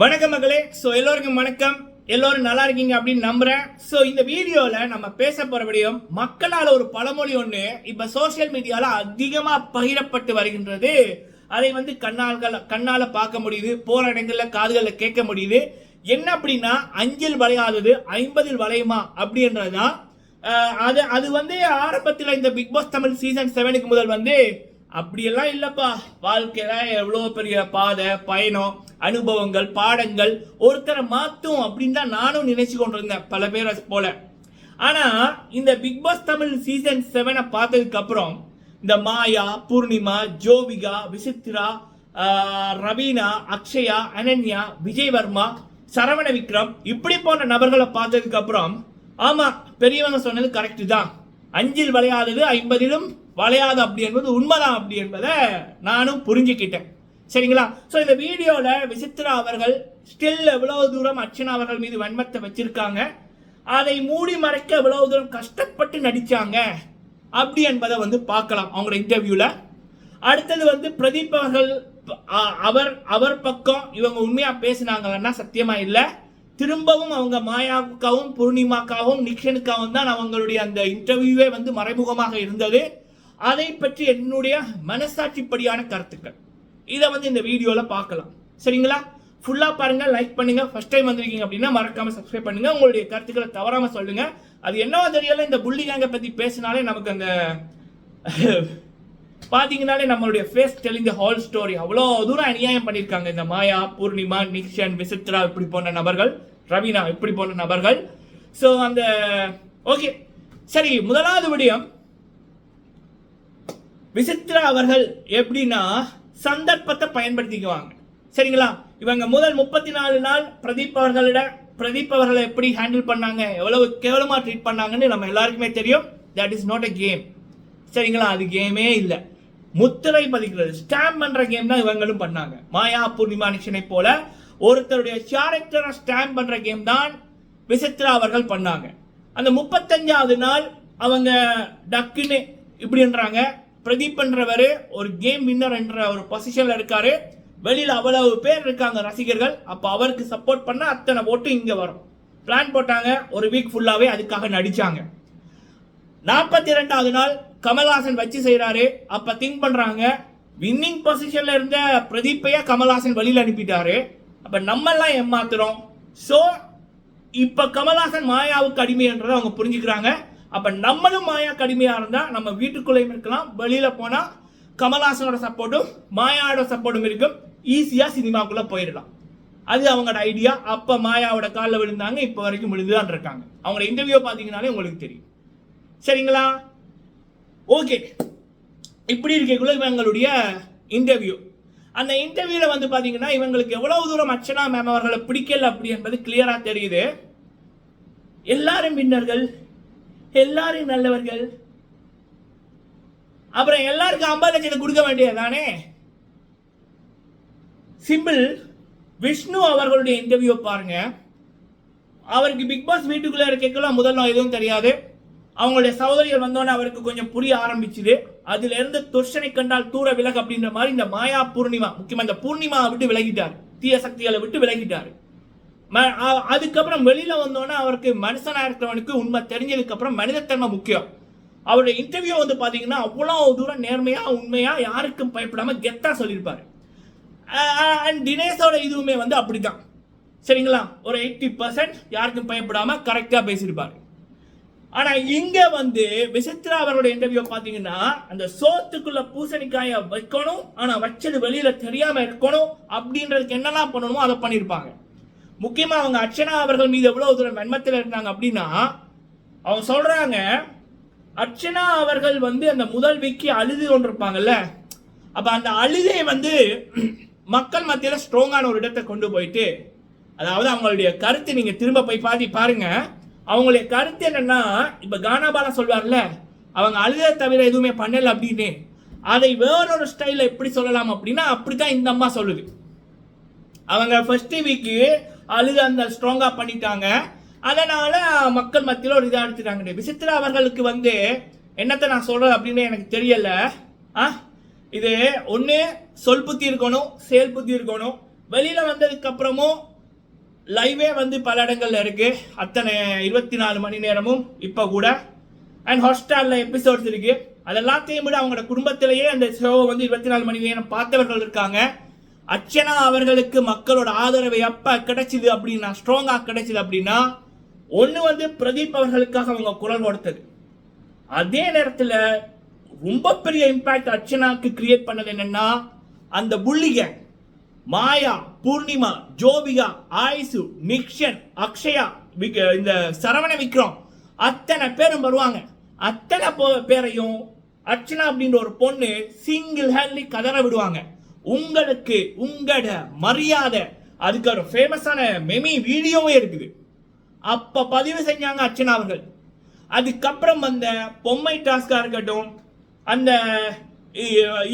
வணக்கம் மகளே. ஸோ எல்லோருக்கும் வணக்கம். எல்லோரும் நல்லா இருக்கீங்க அப்படின்னு நம்புறேன். ஸோ இந்த வீடியோவில் நம்ம பேச போகிற மக்களால் ஒரு பழமொழி ஒன்று இப்போ சோஷியல் மீடியாவில் அதிகமாக பகிரப்பட்டு வருகின்றது. அதை வந்து கண்ணால்கள் கண்ணால் பார்க்க முடியுது. போராடங்களில் காதுகளில் கேட்க முடியுது. என்ன அப்படின்னா அஞ்சில் வளையாதது ஐம்பதில் வளையுமா அப்படின்றது தான் அது அது வந்து ஆரம்பத்தில் இந்த பிக் பாஸ் தமிழ் சீசன் செவனுக்கு முதல் வந்து அப்படியெல்லாம் இல்லப்பா. வாழ்க்கையில எவ்வளோ பெரிய பாதை பயணம் அனுபவங்கள் பாடங்கள் ஒருத்தரை மாத்தும் அப்படின்னு தான் நானும் நினைச்சு கொண்டிருந்தேன் பல பேரை போல. ஆனா இந்த பிக் பாஸ் தமிழ் சீசன் செவனை பார்த்ததுக்கு அப்புறம் இந்த மாயா பூர்ணிமா ஜோவிகா விசித்ரா ரவீனா அக்ஷயா அனன்யா விஜய்வர்மா சரவண விக்ரம் இப்படி போன்ற நபர்களை பார்த்ததுக்கு அப்புறம் ஆமா பெரியவங்க சொன்னது கரெக்டு தான். அஞ்சில் விளையாதது ஐம்பதிலும் வளையாது அப்படி என்பது உண்மைதான் அப்படி என்பதை நானும் புரிஞ்சுக்கிட்டேன். சரிங்களா? ஸோ இந்த வீடியோவில் விசித்ரா அவர்கள் ஸ்டில் எவ்வளவு தூரம் அர்ச்சனா அவர்கள் மீது வன்மத்தை வச்சிருக்காங்க அதை மூடி மறைக்க எவ்வளவு தூரம் கஷ்டப்பட்டு நடித்தாங்க அப்படி என்பதை வந்து பார்க்கலாம் அவங்களோட இன்டர்வியூவில் அடுத்தது வந்து பிரதீப் அவர்கள் அவர் அவர் பக்கம் இவங்க உண்மையாக பேசினாங்கன்னா சத்தியமாக இல்லை. திரும்பவும் அவங்க மாயாவுக்காகவும் பூர்ணிமாக்காகவும் நிக்ஷனுக்காகவும் தான் அவங்களுடைய அந்த இன்டர்வியூவே வந்து மறைமுகமாக இருந்தது. அதை பற்றி என்னுடைய மனசாட்சிப்படியான கருத்துக்கள். இதை வந்து இந்த வீடியோவில் பார்க்கலாம். சரிங்களா? ஃபுல்லாக பாருங்கள் லைக் பண்ணுங்க. ஃபஸ்ட் டைம் வந்திருக்கீங்க அப்படின்னா மறக்காமல் சப்ஸ்கிரைப் பண்ணுங்கள் உங்களுடைய கருத்துக்களை தவறாமல் சொல்லுங்கள் அது என்னவோ தெரியல இந்த புள்ளி கேங்கை பற்றி பேசினாலே நமக்கு அந்த பார்த்தீங்கனாலே நம்மளுடைய ஃபேஸ் டெலிங் ஹால் ஸ்டோரி அவ்வளோ தூரம் அநியாயம் பண்ணியிருக்காங்க இந்த மாயா பூர்ணிமா நிக்ஷன் விசித்ரா இப்படி போன்ற நபர்கள் ரவீனா இப்படி போன்ற நபர்கள். ஸோ அந்த ஓகே சரி முதலாவது விடயம் விசித்ரா அவர்கள் எப்படின்னா சந்தர்ப்பத்தை பயன்படுத்திக்குவாங்க. சரிங்களா? இவங்க முதல் முப்பத்தி நாலு நாள் பிரதீப் அவர்களிட பிரதீப் அவர்களை எப்படி ஹேண்டில் பண்ணாங்க? எவ்வளவு கேவலமாக ட்ரீட் பண்ணாங்கன்னு நம்ம எல்லாருக்குமே தெரியும். That is not a game சரிங்களா? அது கேமே இல்லை. முத்திரை பதிக்கிறது ஸ்டாம்ப் பண்ணுற கேம் தான் இவங்களும் பண்ணாங்க. மாயா பூர்ணிமா நிஷனை போல ஒருத்தருடைய கேரக்டரை ஸ்டாம்ப் பண்ணுற கேம் தான் விசித்ரா அவர்கள் பண்ணாங்க. அந்த முப்பத்தஞ்சாவது நாள் அவங்க டக்குன்னு இப்படின்றாங்க. பிரதீப்ன்றவர் ஒரு கேம் வின்னர் என்ற ஒரு பொசிஷனில் இருக்காரு. வெளியில் அவ்வளவு பேர் இருக்காங்க ரசிகர்கள். அப்போ அவருக்கு சப்போர்ட் பண்ண அத்தனை ஓட்டு இங்கே வரும். பிளான் போட்டாங்க ஒரு வீக் ஃபுல்லாகவே அதுக்காக நடித்தாங்க நாற்பத்தி ரெண்டாவது நாள் கமல்ஹாசன் வச்சு செய்கிறாரு அப்போ திங்க் பண்ணுறாங்க வின்னிங் பொசிஷனில் இருந்த பிரதீப்பையே கமல்ஹாசன் வழியில் அனுப்பிட்டாரு. அப்போ நம்ம எல்லாம் ஏமாத்துறோம். ஸோ இப்போ கமல்ஹாசன் மாயாவுக்கு அடிமைன்றதை அவங்க புரிஞ்சுக்கிறாங்க. அப்போ நம்மளும் மாயா கடுமையாக இருந்தால் நம்ம வீட்டுக்குள்ளேயும் இருக்கலாம் வெளியில் போனால் கமல்ஹாசனோட சப்போர்ட்டும் மாயாவோட சப்போர்ட்டும் இருக்கும். ஈஸியாக சினிமாக்குள்ளே போயிடலாம். அது அவங்களோட ஐடியா அப்போ மாயாவோட காலில் விழுந்தாங்க இப்போ வரைக்கும் விழுந்துதான் இருக்காங்க. அவங்களோட இன்டர்வியூ பார்த்தீங்கன்னாலே உங்களுக்கு தெரியும். சரிங்களா? ஓகே இப்படி இருக்கக்குள்ள இவங்களுடைய இன்டர்வியூ அந்த இன்டர்வியூவில் வந்து பார்த்தீங்கன்னா இவங்களுக்கு எவ்வளவு தூரம் அர்ச்சனா மேம் அவர்களை பிடிக்கல அப்படி என்பது கிளியராக தெரியுது. எல்லாரும் மின்னர்கள் எல்லாரும் நல்லவர்கள். அப்புறம் எல்லாருக்கும் ஐம்பது லட்சத்தை கொடுக்க வேண்டியதானே சிம்பிள் விஷ்ணு அவர்களுடைய இன்டர்வியூ பாருங்க. அவருக்கு பிக் பாஸ் வீட்டுக்குள்ள இருக்கலாம் முதல் நாள் எதுவும் தெரியாது. அவங்களுடைய சகோதரிகள் வந்தோன்னே அவருக்கு கொஞ்சம் புரிய ஆரம்பிச்சுது. அதுல இருந்து துர்ஷனை கண்டால் தூர விலகு அப்படின்ற மாதிரி இந்த மாயா பூர்ணிமா முக்கியமா இந்த பூர்ணிமா விட்டு விலகிட்டார். தீய சக்திகளை விட்டு விலகிட்டார். அதுக்கப்புறம் வெளியில் வந்தோன்னே அவருக்கு மனுஷனாக இருக்கிறவனுக்கு உண்மை தெரிஞ்சதுக்கப்புறம் மனிதத்தன்மை முக்கியம். அவருடைய இன்டர்வியூ வந்து பார்த்தீங்கன்னா அவ்வளோ தூரம் நேர்மையாக உண்மையாக யாருக்கும் பயப்படாமல் கெத்தாக சொல்லியிருப்பார். அண்ட் தினேஷோட இதுவுமே வந்து அப்படிதான். சரிங்களா? ஒரு எயிட்டி பர்சன்ட் யாருக்கும் பயப்படாமல் கரெக்டாக பேசியிருப்பாரு. ஆனால் இங்கே வந்து விசித்ரா அவரோட இன்டர்வியூ பார்த்தீங்கன்னா அந்த சோத்துக்குள்ள பூசணிக்காயை வைக்கணும் ஆனால் வச்சது வெளியில் தெரியாமல் இருக்கணும் அப்படின்றதுக்கு என்னெல்லாம் பண்ணணுமோ அதை பண்ணியிருப்பாங்க. முக்கியமாக அவங்க அர்ச்சனா அவர்கள் மீது எவ்வளவு தூரம் வன்மத்தில் இருந்தாங்க அப்படின்னா அவங்க சொல்றாங்க அர்ச்சனா அவர்கள் வந்து அந்த முதல் விக்கி அழுது கொண்டிருப்பாங்கல்ல அப்போ அந்த அழுதை வந்து மக்கள் மத்தியில் ஸ்ட்ராங்கான ஒரு இடத்தை கொண்டு போயிட்டு அதாவது அவங்களுடைய கருத்து நீங்கள் திரும்ப போய் பாதி பாருங்க. அவங்களுடைய கருத்து என்னென்னா இப்போ கானாபாலா சொல்வார்ல அவங்க அழுத தவிர எதுவுமே பண்ணல அப்படின்னு. அதை வேறொரு ஸ்டைலில் எப்படி சொல்லலாம் அப்படின்னா அப்படி தான் இந்த அம்மா சொல்லுது. அவங்க ஃபஸ்ட்டு வீக்கு அழுது அந்த ஸ்ட்ராங்காக பண்ணிட்டாங்க. அதனால் மக்கள் மத்தியில் ஒரு இதாக எடுத்துட்டாங்க விசித்ரா அவர்களுக்கு வந்து என்னத்தை நான் சொல்கிறேன் அப்படின்னு எனக்கு தெரியலை. ஆ? இது ஒன்று சொல் புத்தி இருக்கணும் செயல் புத்தி இருக்கணும். வெளியில் வந்ததுக்கப்புறமும் லைவே வந்து பல இடங்கள்ல இருக்குது அத்தனை இருபத்தி நாலு மணி நேரமும் இப்போ கூட. அண்ட் ஹாட்ஸ்டாரில் எபிசோட்ஸ் இருக்குது அதெல்லாத்தையும் விட அவங்களோட குடும்பத்திலேயே அந்த ஷோவை வந்து இருபத்தி நாலு மணி நேரம் பார்த்தவர்கள் இருக்காங்க. அர்ச்சனா அவர்களுக்கு மக்களோட ஆதரவு எப்ப கிடைச்சிது அப்படின்னா ஸ்ட்ராங்கா கிடைச்சிது அப்படின்னா ஒண்ணு வந்து பிரதீப் அவர்களுக்காக அவங்க குரல் கொடுத்தது. அதே நேரத்தில் ரொம்ப பெரிய இம்பாக்ட் அர்ச்சனாக்கு கிரியேட் பண்ணது என்னன்னா அந்த புள்ளிக மாயா பூர்ணிமா ஜோபிகா ஆயுசு நிக்ஷன் அக்ஷயா விக்- இந்த சரவண விக்ரம் அத்தனை பேரும் வருவாங்க. அத்தனை போ- பேரையும் அர்ச்சனா அப்படின்ற ஒரு பொண்ணு சிங்கிள் ஹேண்ட்லி கதற விடுவாங்க. உங்களுக்கு உங்களோட மரியாதை. அதுக்கு ஒரு ஃபேமஸான மெமி வீடியோவே இருக்குது. அப்போ பதிவு செஞ்சாங்க அர்ச்சனா அவர்கள். அதுக்கப்புறம் வந்த பொம்மை டாஸ்காக இருக்கட்டும் அந்த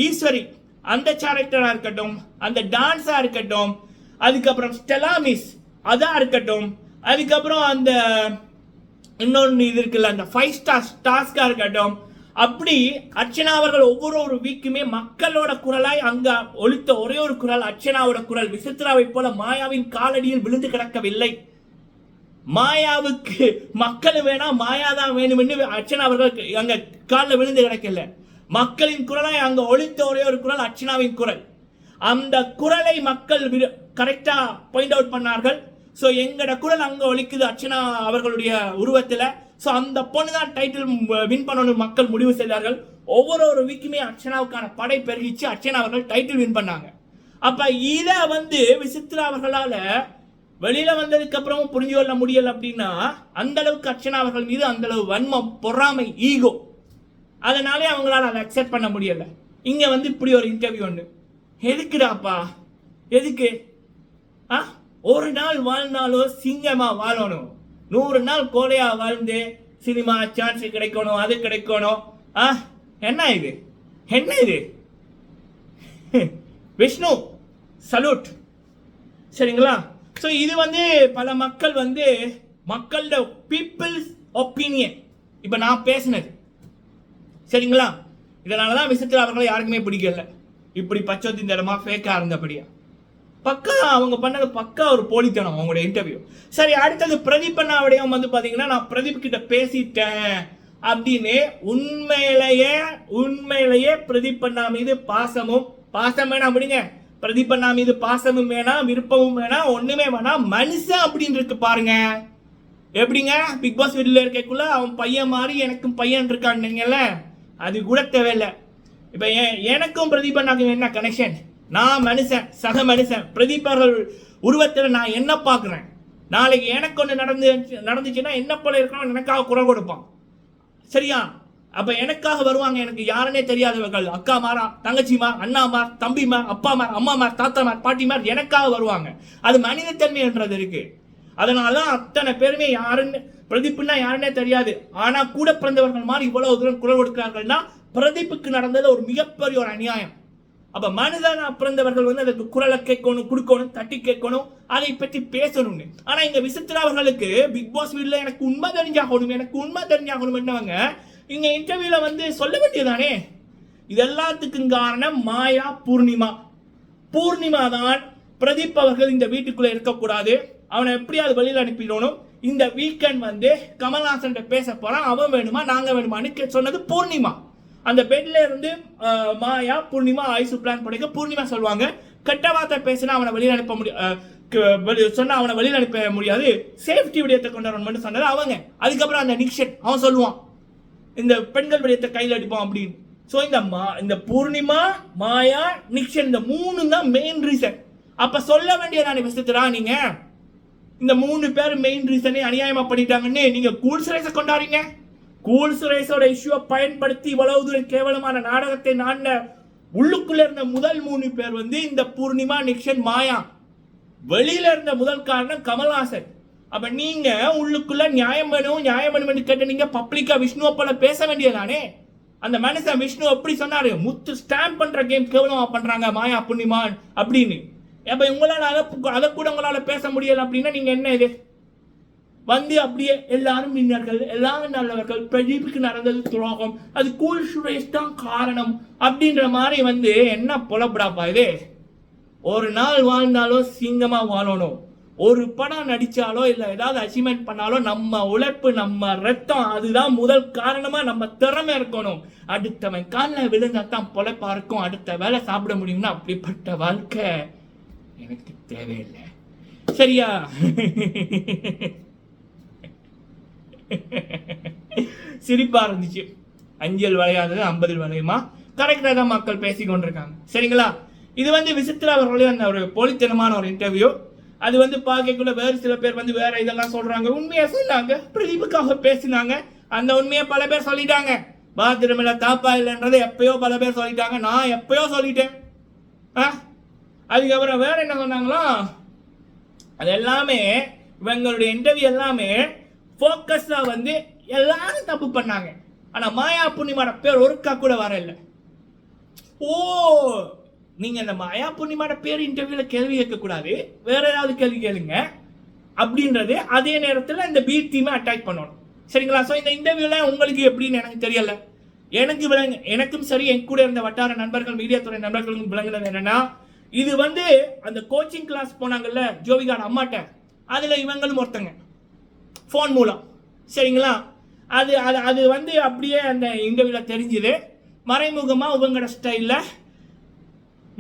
ஈஸ்வரி அந்த கேரக்டரா இருக்கட்டும் அந்த டான்ஸாக இருக்கட்டும் அதுக்கப்புறம் ஸ்டெலாமிஸ் அதாக இருக்கட்டும் அதுக்கப்புறம் அந்த இன்னொன்று இது இருக்குல்ல அந்த ஃபைவ் ஸ்டார் டாஸ்காக இருக்கட்டும் அப்படி அர்ச்சனா அவர்கள் ஒவ்வொரு ஒரு வீக்குமே மக்களோட குரலாய் அங்க ஒழித்த ஒரே ஒரு குரல் அர்ச்சனாவோட குரல். விசித்ராவை போல மாயாவின் காலடியில் விழுந்து கிடக்கவில்லை. மாயாவுக்கு மக்கள் வேணா மாயா தான் வேணும்னு அர்ச்சனா அவர்கள் அங்க காலில் விழுந்து கிடக்கல. மக்களின் குரலாய் அங்க ஒழித்த ஒரே ஒரு குரல் அர்ச்சனாவின் குரல். அந்த குரலை மக்கள் கரெக்டா பாயிண்ட் அவுட் பண்ணார்கள். ஸோ எங்கட குரல் அங்க ஒழிக்குது அர்ச்சனா அவர்களுடைய உருவத்தில். ஸோ அந்த பொண்ணு தான் டைட்டில் வின் பண்ணணும் மக்கள் முடிவு செய்தார்கள். ஒவ்வொரு ஒரு வீக்குமே அர்ச்சனாவுக்கான படை பெருகிச்சு. அர்ச்சனா அவர்கள் டைட்டில் வின் பண்ணாங்க. அப்போ இதை வந்து விசித்ரா அவர்களால் வெளியில் வந்ததுக்கப்புறமும் புரிஞ்சு கொள்ள முடியல அப்படின்னா அந்த அளவுக்கு அர்ச்சனா அவர்கள் மீது அந்த அளவு வன்மம் பொறாமை ஈகோ அதனாலே அவங்களால அதை அக்செப்ட் பண்ண முடியலை. இங்கே வந்து இப்படி ஒரு இன்டர்வியூ ஒன்று எதுக்குடாப்பா? எதுக்கு? ஆ? ஒரு நாள் வாழ்ந்தாலும் சிங்கமாக வாழணும். நூறு நாள் கோலையா வாழ்ந்து சினிமா சான்ஸ் கிடைக்கணும் அது கிடைக்கணும். ஆ என்ன இது? என்ன இது? விஷ்ணு சல்யூட் சரிங்களா? ஸோ இது வந்து பல மக்கள் வந்து மக்களோட பீப்புள்ஸ் ஒப்பீனியன் இப்போ நான் பேசினது. சரிங்களா? இதனால தான் விசித்திர அவர்களை யாருக்குமே பிடிக்கல. இப்படி பச்சோத்தி இடமா ஃபேக்காக இருந்தபடியா. பக்கா அவங்க பண்ணது பக்கா ஒரு போலித்தனம் அவங்களோட இன்டர்வியூ சரி அடுத்தது பிரதீப் அண்ணாவுடையும் வந்து பார்த்தீங்கன்னா நான் பிரதீப் கிட்ட பேசிட்டேன் அப்படின்னு உண்மையிலேயே உண்மையிலேயே பிரதீப் அண்ணா மீது பாசமும் பாசம் வேணாம் அப்படிங்க பிரதீப் அண்ணா மீது பாசமும் வேணாம் விருப்பமும் வேணாம் ஒண்ணுமே வேணாம். மனுஷன் அப்படின்னு இருக்கு பாருங்க. எப்படிங்க? பிக் பாஸ் வீட்டில் இருக்கக்குள்ள அவன் பையன் மாதிரி எனக்கும் பையன் இருக்கான்னுங்கல்ல அது கூட தேவையில்லை. இப்போ எனக்கும் பிரதீப் அண்ணாக்கும் என்ன கனெக்ஷன் நான் மனுஷன் சக மனுஷன். பிரதீப் உருவத்தில் நான் என்ன பார்க்குறேன்? நாளைக்கு எனக்கு ஒன்று நடந்து நடந்துச்சுன்னா என்ன போல இருக்கணும் எனக்காக குரல் கொடுப்பான். சரியா? அப்போ எனக்காக வருவாங்க எனக்கு யாருன்னே தெரியாதவர்கள். அக்கா மாரா தங்கச்சிமார் அண்ணாமார் தம்பிமார் அப்பாமார் அம்மாமார் தாத்தாமார் பாட்டிமார் எனக்காக வருவாங்க. அது மனிதத்தன்மைன்றது இருக்கு. அதனால தான் அத்தனை பேருமே யாருன்னு பிரதீப்னா யாருன்னே தெரியாது. ஆனால் கூட பிறந்தவர்கள் மாதிரி இவ்வளவு தூரம் குரல் கொடுக்கிறார்கள்னா பிரதீப்புக்கு நடந்தது ஒரு மிகப்பெரிய ஒரு அநியாயம். அப்ப மனிதனா பிறந்தவர்கள் வந்து அதுக்கு குரலை கேட்கணும் கொடுக்கணும் தட்டி கேட்கணும் அதை பற்றி பேசணும்னு. ஆனா இங்க விசித்திரா அவர்களுக்கு பிக் பாஸ் வீட்ல எனக்கு உண்மை தெரிஞ்சாகணும் எனக்கு உண்மை தெரிஞ்சாகணும் என்னவங்க இங்க இன்டர்வியூல வந்து சொல்ல வேண்டியதானே இது எல்லாத்துக்கும் காரணம் மாயா பூர்ணிமா. பூர்ணிமா தான் பிரதீப் அவர்கள் இந்த வீட்டுக்குள்ள இருக்கக்கூடாது. அவனை எப்படியாவது வெளியில் அனுப்பிடணும். இந்த வீக்கெண்ட் வந்து கமல்ஹாசன் பேச போறான். அவன் வேணுமா நாங்க வேணுமான்னு கே- சொன்னது பூர்ணிமா. அந்த பெட்ல இருந்து மாயா பூர்ணிமா ஆயுசு பிளான் பண்ணிக்க பூர்ணிமா சொல்லுவாங்க. கெட்ட வார்த்தை பேசினா அவனை வெளியில அனுப்ப முடியும் சொன்னா அவனை வெளியில அனுப்ப முடியாது. சேஃப்டி விடயத்தை கொண்டு சொன்னது அவங்க. அதுக்கப்புறம் அந்த நிக்ஷன் அவன் சொல்லுவான். இந்த பெண்கள் விடயத்தை கையில் அடிப்பான் அப்படின்னு. ஸோ இந்த மா இந்த பூர்ணிமா மாயா நிக்ஷன் இந்த மூணு தான் மெயின் ரீசன் அப்ப சொல்ல வேண்டிய நான் விஷயத்துடா நீங்க? இந்த மூணு பேர் மெயின் ரீசனே அநியாயமா பண்ணிட்டாங்கன்னு நீங்க கூல்ஸ் சுரேஷ கொண்டாடுறீங்க. கூல் சுரேஷோட இஷ்யூவை பயன்படுத்தி இவ்வளவு தூரம் கேவலமான நாடகத்தை நாண்ட உள்ளுக்குள்ள இருந்த முதல் மூணு பேர் வந்து இந்த பூர்ணிமா நிக்ஷன் மாயா. வெளியில இருந்த முதல் காரணம் கமல்ஹாசன். அப்ப நீங்க உள்ளுக்குள்ள நியாயம் வேணும் நியாயம் வேணும் கேட்ட நீங்க பப்ளிக்கா விஷ்ணுவை போல பேச வேண்டியதானே அந்த மனுஷன் விஷ்ணு எப்படி சொன்னாரு? முத்து ஸ்டாம்ப் பண்ற கேம் கேவலமா பண்றாங்க மாயா புண்ணிமான் அப்படின்னு. அப்ப உங்களால அதை அதை கூட உங்களால பேச முடியல அப்படின்னா நீங்க என்ன இது? வந்து அப்படியே எல்லாரும் மின்னர்கள் எல்லாரும் நல்லவர்கள். பிரதீப்புக்கு நடந்தது துரோகம். அது கூல் சுரேஷ் தான் காரணம் அப்படின்ற மாதிரி வந்து என்ன புலப்படாப்பா இது? ஒரு நாள் வாழ்ந்தாலும் சிங்கமாக வாழணும். ஒரு படம் நடித்தாலோ இல்லை ஏதாவது அச்சீவ்மெண்ட் பண்ணாலோ நம்ம உழைப்பு நம்ம ரத்தம் அதுதான் முதல் காரணமாக நம்ம திறமை இருக்கணும். அடுத்தவன் காலில் விழுந்தா தான் பொழைப்பா இருக்கும். அடுத்த வேலை சாப்பிட முடியும்னா அப்படிப்பட்ட வாழ்க்கை எனக்கு தேவையில்லை. சரியா? சிரிப்பா இருந்துச்சு. அஞ்சல் விளையாதது ஐம்பதில் விளையுமா? கரெக்டாக தான் மக்கள் பேசி கொண்டிருக்காங்க. சரிங்களா? இது வந்து விசித்ரா அவர்களே அந்த ஒரு போலித்தனமான ஒரு இன்டர்வியூ அது வந்து பார்க்கக்குள்ள வேறு சில பேர் வந்து வேற இதெல்லாம் சொல்றாங்க. உண்மையா சொன்னாங்க பிரதீபுக்காக பேசினாங்க. அந்த உண்மையை பல பேர் சொல்லிட்டாங்க. பாத்ரூம் தாப்பா இல்லைன்றதை எப்பயோ பல பேர் சொல்லிட்டாங்க. நான் எப்பயோ சொல்லிட்டேன். ஆ? அதுக்கப்புறம் வேற என்ன சொன்னாங்களா? அது எல்லாமே இவங்களுடைய இன்டர்வியூ எல்லாமே ஃபோக்கஸாக வந்து எல்லாரும் தப்பு பண்ணாங்க. ஆனால் மாயா பூர்ணிமாட பேர் ஒருக்கா கூட வரல. ஓ நீங்கள் இந்த மாயா பூர்ணிமாட பேர் இன்டர்வியூவில் கேள்வி கேட்கக்கூடாது. வேற ஏதாவது கேள்வி கேளுங்க. அப்படின்றது அதே நேரத்தில் இந்த பி டீமை அட்டாக் பண்ணணும். சரிங்களா? ஸோ இந்த இன்டர்வியூவில் உங்களுக்கு எப்படின்னு எனக்கு தெரியல. எனக்கு விளங்கு எனக்கும் சரி என் கூட இருந்த வட்டார நண்பர்கள் மீடியா துறை நண்பர்களுக்கும் விளங்குனது என்னன்னா இது வந்து அந்த கோச்சிங் கிளாஸ் போனாங்கல்ல ஜோவிகாட அம்மாட்ட. அதில் இவங்களும் ஒருத்தங்க. ஃபோன் மூலம். சரிங்களா? அது அது அது வந்து அப்படியே அந்த இன்டர்வியூவில் தெரிஞ்சுது. மறைமுகமாக இவங்களோட ஸ்டைலில்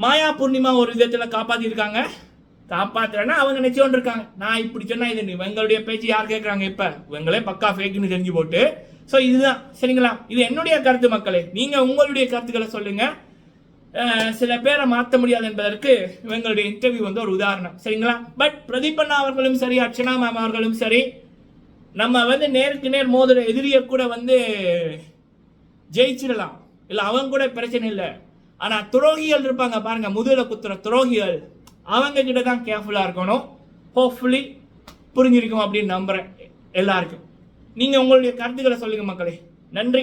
மாயா பூர்ணிமா ஒரு விதத்தில் காப்பாற்றிருக்காங்க காப்பாற்றுறேன்னா அவங்க நிச்சயம் இருக்காங்க நான் இப்படி சொன்னால் இது இவங்களுடைய பேச்சு யார் கேட்குறாங்க இப்போ? இவங்களே பக்கா ஃபேக்குன்னு தெரிஞ்சு போட்டு. ஸோ இதுதான். சரிங்களா? இது என்னுடைய கருத்து மக்களே. நீங்கள் உங்களுடைய கருத்துக்களை சொல்லுங்கள் சில பேரை மாற்ற முடியாது என்பதற்கு இவங்களுடைய இன்டர்வியூ வந்து ஒரு உதாரணம். சரிங்களா? பட் பிரதீபண்ணா அவர்களும் சரி அர்ச்சனா மேம் அவர்களும் சரி நம்ம வந்து நேருக்கு நேர் மோதுற எதிரியை கூட வந்து ஜெயிச்சிடலாம். இல்லை அவங்க கூட பிரச்சனை இல்லை. ஆனால் துரோகிகள் இருப்பாங்க பாருங்க முதுகில் குத்துற துரோகிகள். அவங்க கிட்ட தான் கேர்ஃபுல்லாக இருக்கணும். ஹோப்ஃபுல்லி புரிஞ்சிருக்கும் அப்படின்னு நம்புகிறேன் எல்லாருக்கும். நீங்கள் உங்களுடைய கருத்துக்களை சொல்லுங்க மக்களே. நன்றி.